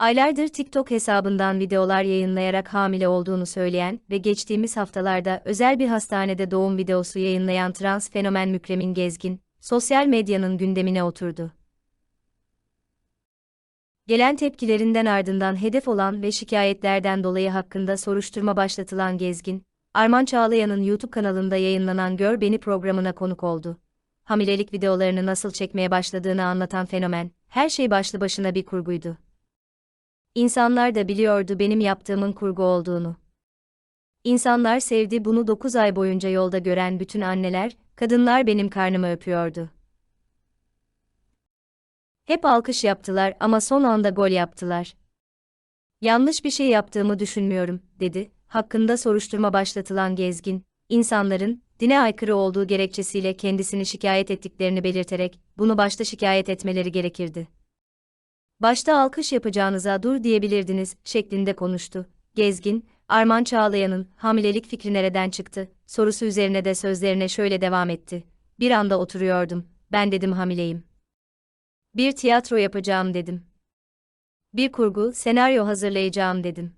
Aylardır TikTok hesabından videolar yayınlayarak hamile olduğunu söyleyen ve geçtiğimiz haftalarda özel bir hastanede doğum videosu yayınlayan trans fenomen Mükremin Gezgin, sosyal medyanın gündemine oturdu. Gelen tepkilerinden ardından hedef olan ve şikayetlerden dolayı hakkında soruşturma başlatılan Gezgin, Arman Çağlayan'ın YouTube kanalında yayınlanan Gör Beni programına konuk oldu. Hamilelik videolarını nasıl çekmeye başladığını anlatan fenomen, her şey başlı başına bir kurguydu. İnsanlar da biliyordu benim yaptığımın kurgu olduğunu. İnsanlar sevdi bunu 9 ay boyunca yolda gören bütün anneler, kadınlar benim karnımı öpüyordu. Hep alkış yaptılar ama son anda gol yaptılar. Yanlış bir şey yaptığımı düşünmüyorum, dedi. Hakkında soruşturma başlatılan Gezgin, insanların dine aykırı olduğu gerekçesiyle kendisini şikayet ettiklerini belirterek bunu başta şikayet etmeleri gerekirdi. Başta alkış yapacağınıza dur diyebilirdiniz şeklinde konuştu. Gezgin, Arman Çağlayan'ın hamilelik fikri nereden çıktı sorusu üzerine de sözlerine şöyle devam etti. Bir anda oturuyordum. Ben dedim hamileyim. Bir tiyatro yapacağım dedim. Bir kurgu, senaryo hazırlayacağım dedim.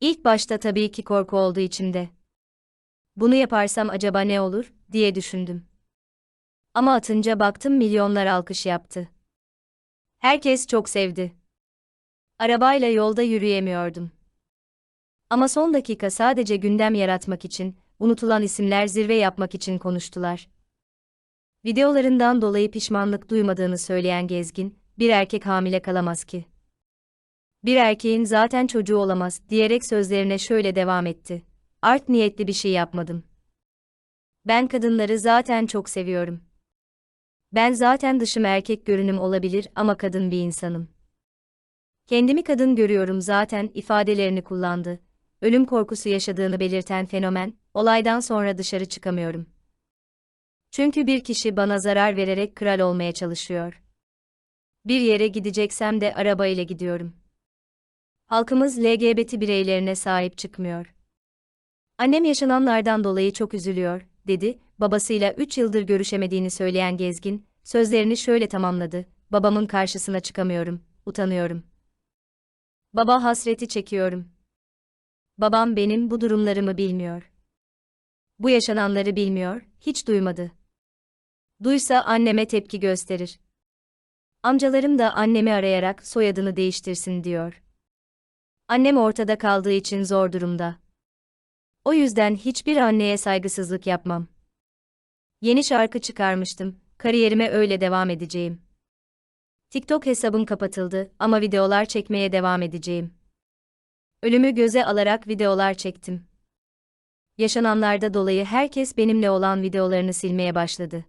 İlk başta tabii ki korku oldu içimde. Bunu yaparsam acaba ne olur diye düşündüm. Ama atınca baktım milyonlar alkış yaptı. Herkes çok sevdi. Arabayla yolda yürüyemiyordum. Ama son dakika sadece gündem yaratmak için, unutulan isimler zirve yapmak için konuştular. Videolarından dolayı pişmanlık duymadığını söyleyen Gezgin, bir erkek hamile kalamaz ki. Bir erkeğin zaten çocuğu olamaz diyerek sözlerine şöyle devam etti. Art niyetli bir şey yapmadım. Ben kadınları zaten çok seviyorum. Ben zaten dışım erkek görünüm olabilir ama kadın bir insanım. Kendimi kadın görüyorum zaten ifadelerini kullandı. Ölüm korkusu yaşadığını belirten fenomen, olaydan sonra dışarı çıkamıyorum. Çünkü bir kişi bana zarar vererek kral olmaya çalışıyor. Bir yere gideceksem de arabayla gidiyorum. Halkımız LGBT bireylerine sahip çıkmıyor. Annem yaşananlardan dolayı çok üzülüyor, dedi, babasıyla 3 yıldır görüşemediğini söyleyen Gezgin, sözlerini şöyle tamamladı, babamın karşısına çıkamıyorum, utanıyorum. Baba hasreti çekiyorum. Babam benim bu durumlarımı bilmiyor. Bu yaşananları bilmiyor, hiç duymadı. Duysa anneme tepki gösterir. Amcalarım da annemi arayarak soyadını değiştirsin diyor. Annem ortada kaldığı için zor durumda. O yüzden hiçbir anneye saygısızlık yapmam. Yeni şarkı çıkarmıştım, kariyerime öyle devam edeceğim. TikTok hesabım kapatıldı ama videolar çekmeye devam edeceğim. Ölümü göze alarak videolar çektim. Yaşananlarda dolayı herkes benimle olan videolarını silmeye başladı.